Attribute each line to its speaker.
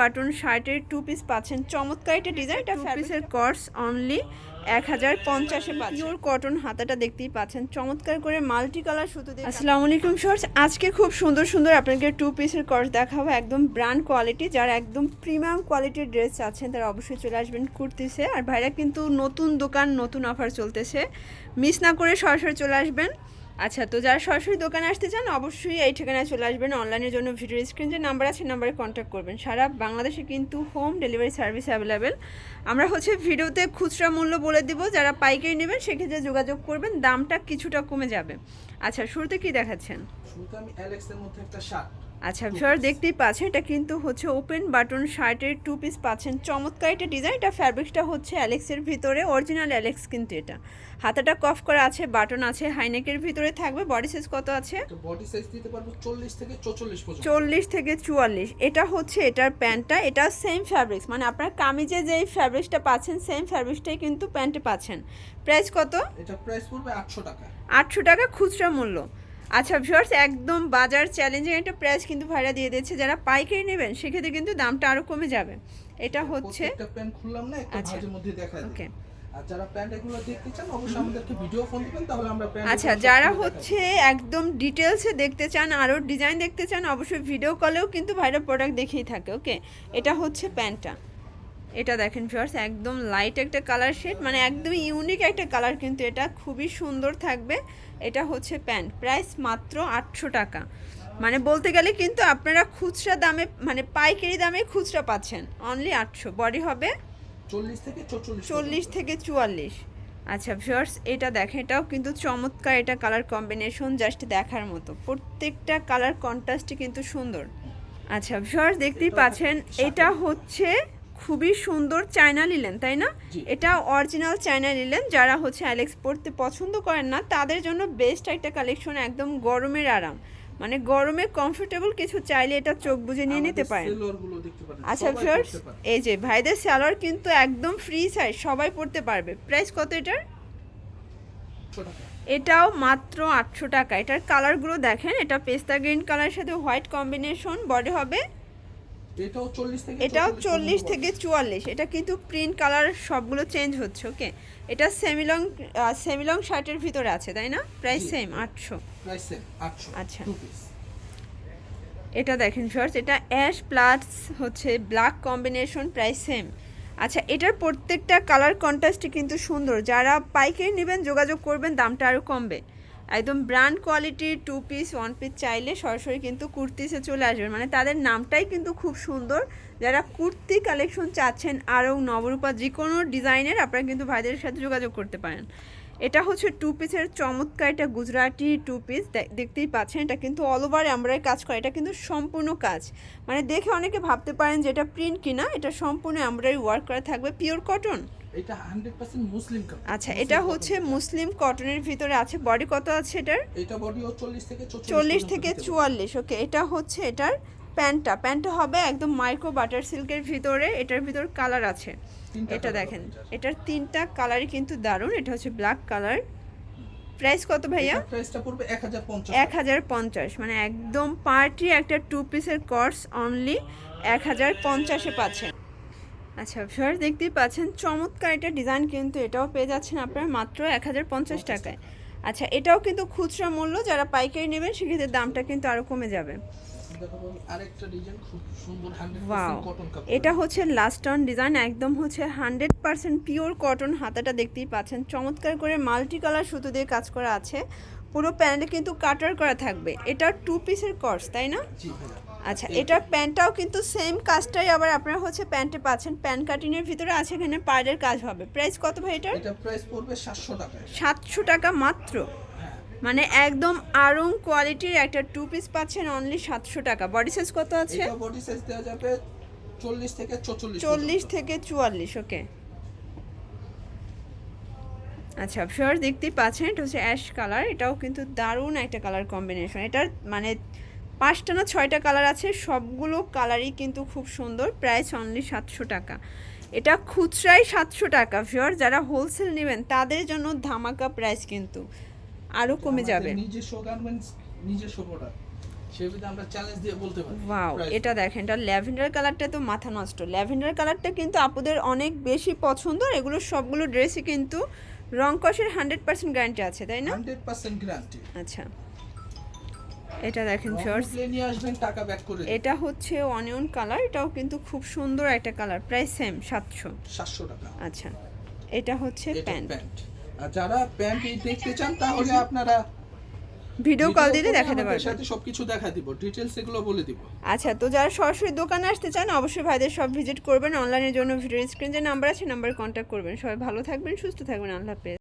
Speaker 1: Button শার্টের two piece পাচ্ছেন। চমৎকার একটা ডিজাইন এটা পিসের কর্স অনলি এক হাজার পঞ্চাশে পিওর কটন হাতাটা দেখতেই পাচ্ছেন। চমৎকার করে মাল্টি কালার সুতো দিয়ে আসসালামু আলাইকুম শর্টস আজকে খুব সুন্দর সুন্দর আপনাকে টু পিসের কর্স দেখাবো। একদম ব্র্যান্ড কোয়ালিটি যারা একদম প্রিমিয়াম কোয়ালিটির ড্রেস আছেন তারা অবশ্যই চলে আসবেন কুর্তিসে আর ভাইরা কিন্তু নতুন দোকান নতুন অফার চলতেছে। মিস না করে সরাসরি চলে আসবেন। আচ্ছা তো যারা সরাসরি দোকানে আসতে চান, অবশ্যই এই ঠিকানায় চলে আসবেন। অনলাইনের জন্য ভিডিও স্ক্রিন যে নাম্বার আছে নাম্বারে কন্ট্যাক্ট করবেন। সারা বাংলাদেশে কিন্তু হোম ডেলিভারি সার্ভিস অ্যাভেলেবেল আমরা হচ্ছে ভিডিওতে খুচরা মূল্য বলে দিব। যারা পাইকারি নেবেন, সেক্ষেত্রে যোগাযোগ করবেন। দামটা কিছুটা কমে যাবে। আচ্ছা শুরুতে কি দেখাচ্ছেন?
Speaker 2: শুরুতে আমি অ্যালেক্সের মধ্যে একটা শার্ট
Speaker 1: আচ্ছা ভিউয়ার দেখতেই পাচ্ছেন এটা কিন্তু হচ্ছে ওপেন বাটন শার্টের টু পিস পাচ্ছেন। চমৎকার একটা ডিজাইন এটা ফ্যাব্রিকটা হচ্ছে অ্যালেক্সের ভিতরে অরিজিনাল অ্যালেক্স কিন্তু এটা। হাতাটা কফ করা আছে বাটন আছে হাইনেকের ভিতরে থাকবে বডি সাইজ কত আছে?
Speaker 2: বডি সাইজ দিতে পারব চল্লিশ থেকে চৌচল্লিশ পর্যন্ত।
Speaker 1: চল্লিশ থেকে চুয়াল্লিশ। এটা হচ্ছে এটার প্যান্টটা এটা সেম ফ্যাব্রিক্স মানে আপনার কামিজে যেই ফ্যাব্রিক্সটা পাচ্ছেন সেম ফ্যাব্রিক্সটাই কিন্তু প্যান্টে পাচ্ছেন। প্রাইস কত?
Speaker 2: এটা প্রাইস পড়বে আটশো টাকা।
Speaker 1: আটশো টাকা খুচরা মূল্য। আচ্ছা ভিউয়ার্স একদম বাজার চ্যালেঞ্জিং একটা প্রাইস কিন্তু ভাড়া দিয়ে দিচ্ছে যারা পাইকারি নেবেন সেক্ষেত্রে কিন্তু দামটা আরও কমে যাবে। এটা হচ্ছে
Speaker 2: খুললাম না একটা
Speaker 1: আচ্ছা।
Speaker 2: মধ্যে দেখা
Speaker 1: ওকে।
Speaker 2: আর যারা প্যান্ট এগুলো দেখতে চান অবশ্যই আমাদেরকে ভিডিও ফোন দিবেন তাহলে আমরা প্যান্ট
Speaker 1: আচ্ছা যারা হচ্ছে একদম ডিটেলসে দেখতে চান আরও ডিজাইন দেখতে চান অবশ্যই ভিডিও কলেও কিন্তু ভাইরা প্রোডাক্ট দেখেই থাকে ওকে? এটা হচ্ছে প্যান্টটা। এটা দেখেন ফিওর্স একদম লাইট একটা কালার শেড মানে একদম ইউনিক একটা কালার কিন্তু এটা খুবই সুন্দর থাকবে। এটা হচ্ছে প্যান্ট প্রাইস মাত্র আটশো টাকা। মানে বলতে গেলে কিন্তু আপনারা খুচরা দামে মানে পাইকারি দামে খুচরা পাচ্ছেন অনলি আটশো। বডি হবে
Speaker 2: চল্লিশ থেকে
Speaker 1: চল্লিশ থেকে চুয়াল্লিশ। আচ্ছা ভিউয়ার্স এটা দেখেন এটাও কিন্তু চমৎকার এটা কালার কম্বিনেশন জাস্ট দেখার মতো। প্রত্যেকটা কালার কন্ট্রাস্টই কিন্তু সুন্দর। আচ্ছা ভিউয়ার্স দেখতেই পাচ্ছেন এটা হচ্ছে খুবই সুন্দর চায়না লিলেন তাই না। এটা অরিজিনাল চায়না লিলেন যারা হচ্ছে অ্যালেক্স পড়তে পছন্দ করেন না তাদের জন্য বেস্ট একটা কালেকশন একদম গরমের আরাম। মানে গরমে কমফোর্টেবল কিছু চাইলে এটা চোখ বুজে নিয়ে নিতে পারেন। আচ্ছা ফিয়ার্স এই যে ভাইদের স্যালোয়ার কিন্তু একদম ফ্রি সাইজ সবাই পড়তে পারবে। প্রাইস কত এটার? এটাও মাত্র আটশো টাকা। এটার কালারগুলো দেখেন এটা পেস্তা গ্রিন কালারের সাথে হোয়াইট কম্বিনেশন বডি হবে
Speaker 2: এটাও চল্লিশ থেকে
Speaker 1: এটাও
Speaker 2: 44
Speaker 1: থেকে চুয়াল্লিশ। এটা কিন্তু প্রিন্ট কালার সবগুলো চেঞ্জ হচ্ছে ওকে এটা সেমিলং সেমিলং শার্টের ভিতরে আছে তাই না? প্রাইস সেম আটশো।
Speaker 2: প্রাইস সেম 800
Speaker 1: আচ্ছা। এটা দেখেন শর্টস এটা অ্যাশ প্লাস হচ্ছে ব্ল্যাক কম্বিনেশন প্রাইস সেম আচ্ছা এটার প্রত্যেকটা কালার কন্ট্রাস্টই কিন্তু সুন্দর। যারা পাইকারি নেবেন যোগাযোগ করবেন দামটা আরও কমবে। একদম ব্র্যান্ড কোয়ালিটির টু পিস ওয়ান পিস চাইলে সরাসরি কিন্তু কুর্তিসে চলে আসবেন। মানে তাদের নামটাই কিন্তু খুব সুন্দর। যারা কুর্তি কালেকশন চাচ্ছেন, আরও নবরূপা যে কোনো ডিজাইনের আপনারা কিন্তু ভাইদের সাথে যোগাযোগ করতে পারেন। এটা হচ্ছে টু পিসের চমৎকার এটা গুজরাটি টু পিস দেখতেই পাচ্ছেন, এটা কিন্তু অল ওভার আমরাই কাজ করে। এটা কিন্তু সম্পূর্ণ কাজ। মানে দেখে অনেকে ভাবতে পারেন যে এটা প্রিন্ট কিনা। এটা সম্পূর্ণ আমরাই ওয়ার্ক করা থাকবে। পিওর কটন
Speaker 2: এটা 100% মুসলিম কাপড়
Speaker 1: আচ্ছা এটা হচ্ছে মুসলিম কটনের ভিতরে আছে বডি কত আছে এটার?
Speaker 2: এটা বডিও 40 থেকে 44
Speaker 1: চল্লিশ থেকে
Speaker 2: দিতে পারবেন।
Speaker 1: চুয়াল্লিশ ওকে এটা হচ্ছে এটার প্যান্টটা। প্যান্টটা হবে একদম মাইক্রো বাটার সিল্কের ভিতরে এটার ভিতর কালার আছে। এটা দেখেন
Speaker 2: এটার।
Speaker 1: তিনটা কালারই কিন্তু দারুণ এটা হচ্ছে ব্ল্যাক কালার প্রাইস কত ভাইয়া?
Speaker 2: প্রাইসটা পড়বে 1050
Speaker 1: এক হাজার পঞ্চাশ মানে একদম পার্টি একটা টু পিসের কোর্স অনলি এক হাজার পঞ্চাশে পাচ্ছেন। আচ্ছা ফিওর দেখতেই পাচ্ছেন চমৎকার এটা ডিজাইন কিন্তু এটাও পেয়ে যাচ্ছেন আপনারা মাত্র এক হাজার পঞ্চাশ টাকায়। আচ্ছা এটাও কিন্তু খুচরা মূল্য যারা পাইকারি নেবেন সেক্ষেত্রে দামটা কিন্তু আরও কমে যাবে।
Speaker 2: দেখাবো আমি আরেকটা ডিজাইন খুব সুন্দর 100%
Speaker 1: ওয়াও এটা হচ্ছে লাস্ট অন ডিজাইন একদম হচ্ছে হান্ড্রেড পার্সেন্ট পিওর কটন হাতাটা দেখতেই পাচ্ছেন। চমৎকার করে মাল্টি কালার সুতো দিয়ে কাজ করা আছে। পুরো প্যান্টে কিন্তু কাটার করা থাকবে। এটা টু পিসের কর্স তাই না? আচ্ছা এটার প্যান্টটাও কিন্তু সেম কাজটাই আবার আপনারা হচ্ছে প্যান্টে পাচ্ছেন। প্যান্ট কাটিংয়ের ভিতরে আছে এখানে পাড়ের কাজ হবে। প্রাইস কত ভাই এটার?
Speaker 2: এটা প্রাইস পড়বে 700 টাকা
Speaker 1: সাতশো টাকা মাত্র?
Speaker 2: হ্যাঁ।
Speaker 1: মানে একদম আরং কোয়ালিটির একটা টু পিস পাচ্ছেন অনলি সাতশো টাকা। বডি সাইজ কত আছে?
Speaker 2: এটা বডি সাইজ দেওয়া যাবে 40 থেকে 44
Speaker 1: চল্লিশ থেকে চুয়াল্লিশ ওকে আচ্ছা ফিওর দেখতেই পাচ্ছেন এটা হচ্ছে অ্যাশ কালার এটাও কিন্তু দারুণ একটা কালার কম্বিনেশন এটার মানে পাঁচটা না ছয়টা কালার আছে সবগুলো কালারই কিন্তু খুব সুন্দর প্রাইস অনলি সাতশো টাকা। এটা খুচরাই সাতশো টাকা ফিওর যারা হোলসেল নেবেন তাদের জন্য ধামাকা প্রাইস কিন্তু। আরও কমে যাবে।
Speaker 2: নিজস্ব গার্মেন্টস নিজস্ব প্রোডাক্ট
Speaker 1: ওয়াও এটা দেখেন এটা ল্যাভেন্ডার কালারটা তো মাথা নষ্ট। ল্যাভেন্ডার কালারটা কিন্তু আপুদের অনেক বেশি পছন্দ এগুলো সবগুলো ড্রেসই কিন্তু রং কষের হান্ড্রেড পার্সেন্ট গ্যারান্টি আছে তাই না?
Speaker 2: 100% গ্যারান্টি
Speaker 1: আচ্ছা। এটা দেখেন শর্টস
Speaker 2: নিয়ে আসবেন টাকা ব্যাক করে
Speaker 1: এটা হচ্ছে অনিয়ন কালার এটাও কিন্তু খুব সুন্দর একটা কালার প্রায় সেম সাতশো।
Speaker 2: 700 টাকা।
Speaker 1: আচ্ছা এটা হচ্ছে প্যান্ট
Speaker 2: আর যারা প্যান্ট দেখতে চান তাহলে আপনারা
Speaker 1: ভিডিও কল দিলে দেখাতে পারবেন।
Speaker 2: সাথে সবকিছু দেখা দিব ডিটেলস এগুলো বলে দিব।
Speaker 1: আচ্ছা তো যারা সরাসরি দোকানে আসতে চান অবশ্যই ভাইদের সব ভিজিট করবেন। অনলাইনের জন্য ভিডিও স্ক্রিন যে নাম্বার আছে নাম্বারে কন্ট্যাক্ট করবেন। সবাই ভালো থাকবেন সুস্থ থাকবেন। আল্লাহ হাফেজ।